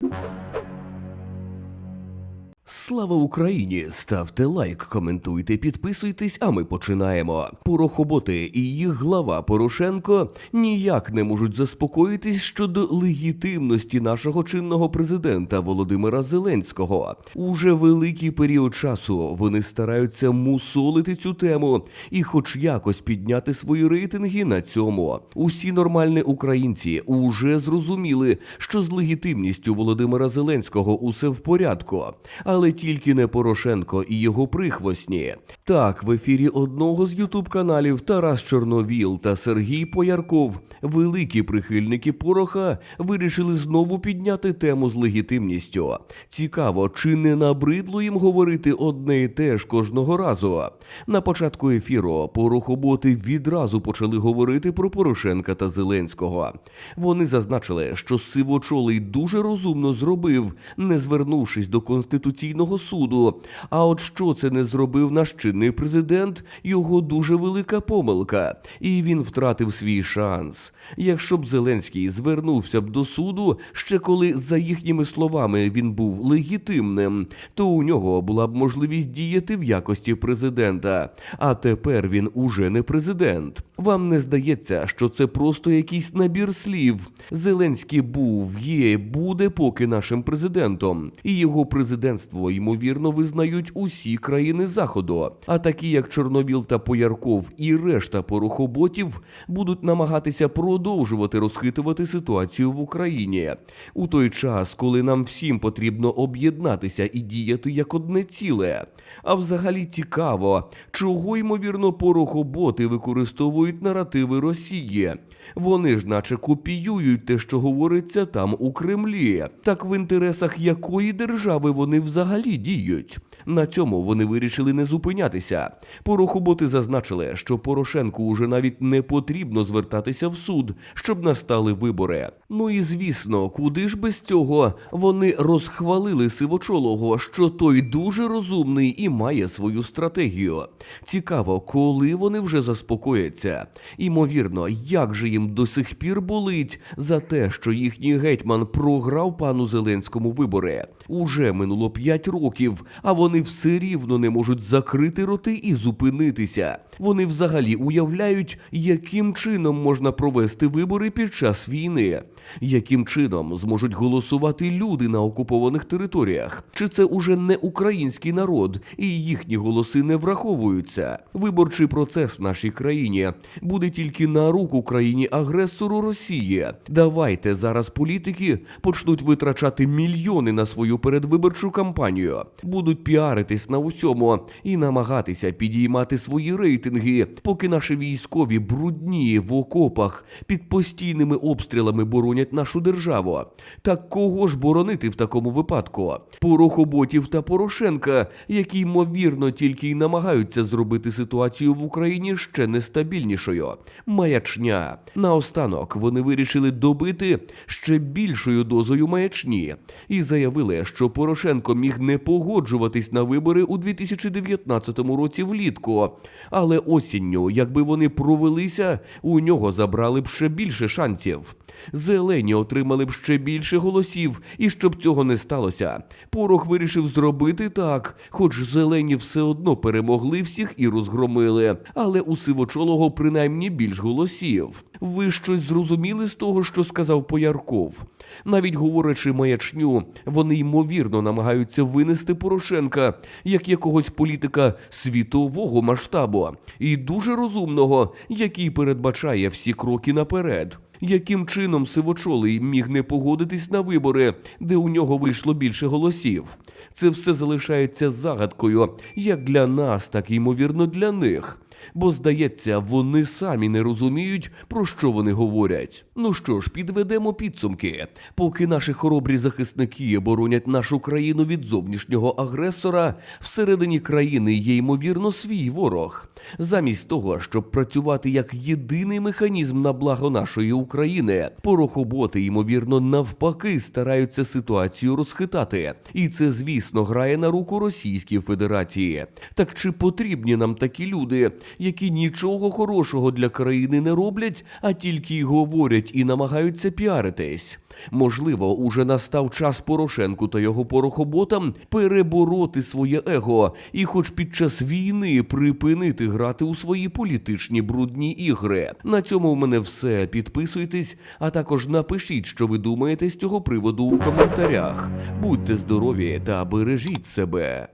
you Слава Україні! Ставте лайк, коментуйте, підписуйтесь, а ми починаємо. Порохоботи і їх глава Порошенко ніяк не можуть заспокоїтись щодо легітимності нашого чинного президента Володимира Зеленського. Уже великий період часу вони стараються мусолити цю тему і, хоч якось, підняти свої рейтинги на цьому. Усі нормальні українці уже зрозуміли, що з легітимністю Володимира Зеленського усе в порядку, але тільки не Порошенко і його прихвостні. Так, в ефірі одного з ютуб каналів Тарас Чорновіл та Сергій Поярков, великі прихильники Пороха, вирішили знову підняти тему з легітимністю. Цікаво, чи не набридло їм говорити одне і те ж кожного разу. На початку ефіру порохоботи відразу почали говорити про Порошенка та Зеленського. Вони зазначили, що сивочолий дуже розумно зробив, не звернувшись до конституційного суду. А от що це не зробив наш чинний президент, його дуже велика помилка, і він втратив свій шанс. Якщо б Зеленський звернувся б до суду ще коли, за їхніми словами, він був легітимним, то у нього була б можливість діяти в якості президента. А тепер він уже не президент. Вам не здається, що це просто якийсь набір слів. Зеленський був, є, буде поки нашим президентом, і його президентство ймовірно визнають усі країни заходу. А такі, як Чорновіл та Поярков і решта порохоботів, будуть намагатися продовжувати розхитувати ситуацію в Україні у той час, коли нам всім потрібно об'єднатися і діяти як одне ціле. А взагалі цікаво, чого ймовірно порохоботи використовують наративи Росії. Вони ж, наче копіюють те, що говориться там у Кремлі. Так в інтересах якої держави вони взагалі діють? На цьому вони вирішили не зупинятися. Порохоботи зазначили, що Порошенку уже навіть не потрібно звертатися в суд, щоб настали вибори. Ну і звісно, куди ж без цього вони розхвалили сивочолого, що той дуже розумний і має свою стратегію. Цікаво, коли вони вже заспокояться. Імовірно, як же їм до сих пір болить за те, що їхній гетьман програв пану Зеленському вибори. Уже минуло 5 років, а вони все рівно не можуть закрити роти і зупинитися. Вони взагалі уявляють, яким чином можна провести вибори під час війни, яким чином зможуть голосувати люди на окупованих територіях. Чи це уже не український народ, і їхні голоси не враховуються? Виборчий процес в нашій країні буде тільки на руку країні агресору Росії. Давайте зараз політики почнуть витрачати мільйони на свою передвиборчу кампанію, будуть піаритись на усьому і намагатися підіймати свої рейтинги, поки наші військові брудні в окопах під постійними обстрілами боронять нашу державу. Так кого ж боронити в такому випадку? Порохоботів та Порошенка, які ймовірно тільки й намагаються зробити ситуацію в Україні ще нестабільнішою. Маячня. Наостанок вони вирішили добити ще більшою дозою маячні і заявили, що Порошенко міг не погоджуватись на вибори у 2019 році влітку, але осінню, якби вони провелися, у нього забрали б ще більше шансів. Зелені отримали б ще більше голосів, і щоб цього не сталося, Порох вирішив зробити так, хоч зелені все одно перемогли всіх і розгромили, але у сивочолого принаймні більш голосів. Ви щось зрозуміли з того, що сказав Поярков? Навіть говорячи маячню, вони ймовірно намагаються винести Порошенка як якогось політика світового масштабу і дуже розумного, який передбачає всі кроки наперед. Яким чином сивочолий міг не погодитись на вибори, де у нього вийшло більше голосів? Це все залишається загадкою як для нас, так і ймовірно для них. Бо, здається, вони самі не розуміють, про що вони говорять. Ну що ж, підведемо підсумки. Поки наші хоробрі захисники боронять нашу країну від зовнішнього агресора, всередині країни є ймовірно свій ворог. Замість того, щоб працювати як єдиний механізм на благо нашої України, порохоботи, ймовірно, навпаки, стараються ситуацію розхитати. І це, звісно, грає на руку Російській Федерації. Так чи потрібні нам такі люди, які нічого хорошого для країни не роблять, а тільки й говорять і намагаються піаритись? Можливо, уже настав час Порошенку та його порохоботам перебороти своє его і, хоч під час війни, припинити грати у свої політичні брудні ігри. На цьому в мене все. Підписуйтесь, а також напишіть, що ви думаєте з цього приводу у коментарях. Будьте здорові та бережіть себе.